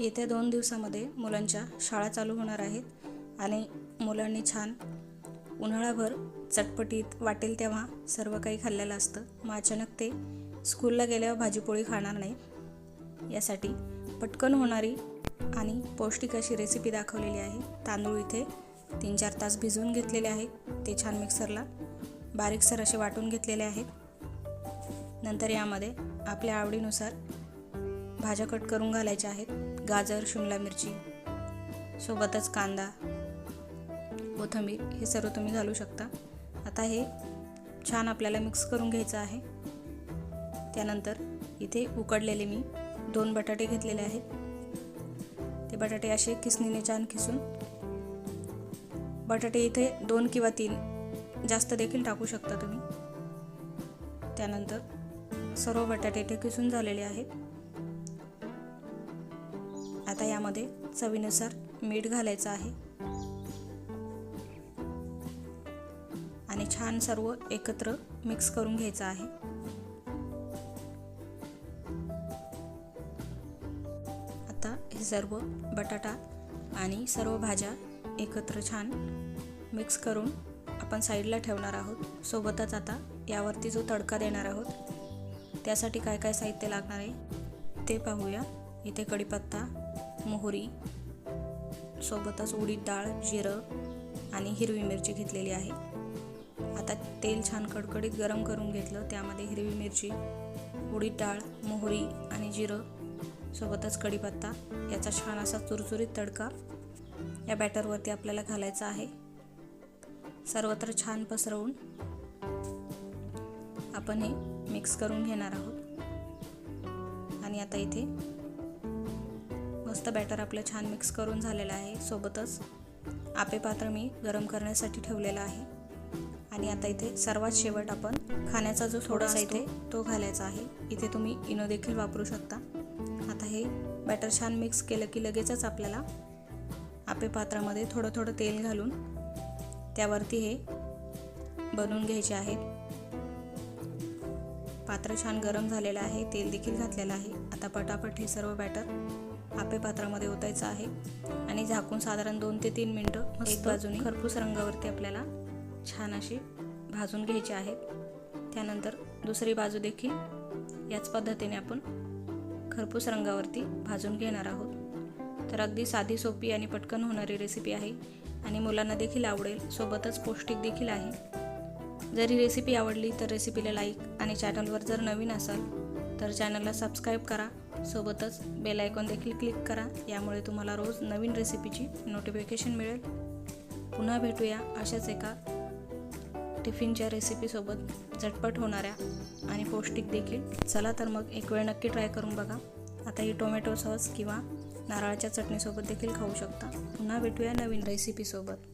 येत्या दोन दिवसामध्ये मुलांच्या शाळा चालू होणार आहेत आणि मुलांनी छान उन्हाळाभर चटपटीत वाटेल तेव्हा सर्व काही खाल्लेलं असतं. मग अचानक ते स्कूलला गेल्यावर भाजीपोळी खाणार नाही. यासाठी पटकन होणारी आणि पौष्टिक अशी रेसिपी दाखवलेली आहे. तांदूळ इथे तीन चार तास भिजवून घेतलेले आहेत. ते छान मिक्सरला बारीकसर असे वाटून घेतलेले आहेत. नंतर यामध्ये आपल्या आवडीनुसार भाज्या कट करून घालायच्या आहेत. गाजर शिमला मिरची सोबतच कांदा कोथिंबीर हे सर्व तुम्ही घालू शकता. आता हे छान आपल्याला मिक्स करून घ्यायचं आहे. त्यानंतर इथे उकडलेले मी दोन बटाटे घेतलेले आहेत. ते बटाटे असे किसणीने छान किसून बटाटे इथे दोन किंवा तीन जास्त देखील टाकू शकता तुम्ही. त्यानंतर सर्व बटाटे इथे किसून झालेले आहेत. आता यामध्ये चवीनुसार मीठ घालायचं आहे. आणि छान सर्व एकत्र मिक्स करून घ्यायचं आहे. आता हे सर्व बटाटा आणि सर्व भाज्या एकत्र छान मिक्स करून आपण साईडला ठेवणार आहोत. सोबतच आता यावरती जो तडका देणार आहोत त्यासाठी काय काय साहित्य लागणार आहे ते पाहूया. इथे कढीपत्ता मोहरी सोबतच उडीद डाळ जिरं आणि हिरवी मिरची घेतलेली आहे. आता तेल छान कडकडीत गरम करून घेतलं त्यामध्ये हिरवी मिरची उडीद डाळ मोहरी आणि जिरं सोबतच कढीपत्ता याचा छान असा चुरचुरीत तडका या बॅटरवरती आपल्याला घालायचा आहे. सर्वत्र छान पसरवून आपण हे मिक्स करून घेणार आहोत. आणि आता इथे मस्त बॅटर आपलं छान मिक्स करून झालेलं आहे. सोबतच आपे पात्र मी गरम करण्यासाठी ठेवलेला आहे. आणि आता इथे सर्वात शेवट आपण खाण्याचा जो थोडासा इथे तो घालायचा आहे. इथे तुम्ही इनो देखील वापरू शकता. आता हे बॅटर छान मिक्स केलं की लगेचच आपल्याला आपे पात्रामध्ये थोडं थोडं तेल घालून त्यावरती हे बनवून घ्यायचे आहे. पात्र छान गरम झालेलं आहे. तेल देखील घातलेलं आहे. आता पटापट हे सर्व बॅटर आपे पात्रामध्ये ओतायचं आहे. आणि झाकून साधारण दोन ते तीन मिनटं एक बाजूने खरपूस रंगावरती आपल्याला छान अशी भाजून घ्यायची आहेत त्यानंतर दुसरी बाजू देखील याच पद्धतीने आपण खरपूस रंगावरती भाजून घेणार आहोत. तर अगदी साधी सोपी आणि पटकन होणारी रेसिपी आहे आणि मुलांना देखील आवडेल सोबतच पौष्टिक देखील आहे. जरी रेसिपी आवडली तर रेसिपीला लाईक आणि चॅनलवर जर नवीन असाल तर चॅनलला सबस्क्राईब करा. सोबतच बेल आयकॉन देखील क्लिक करा. यामुळे तुम्हाला रोज नवीन रेसिपीची नोटिफिकेशन मिळेल. पुन्हा भेटूया अशाच एका टिफिनच्या रेसिपीसोबत झटपट होणाऱ्या आणि पौष्टिक देखील. चला तर मग एक वेळ नक्की ट्राय करून बघा. आता ही टोमॅटो सॉस किंवा नारळाच्या चटणीसोबत देखील खाऊ शकता. पुन्हा भेटूया नवीन रेसिपीसोबत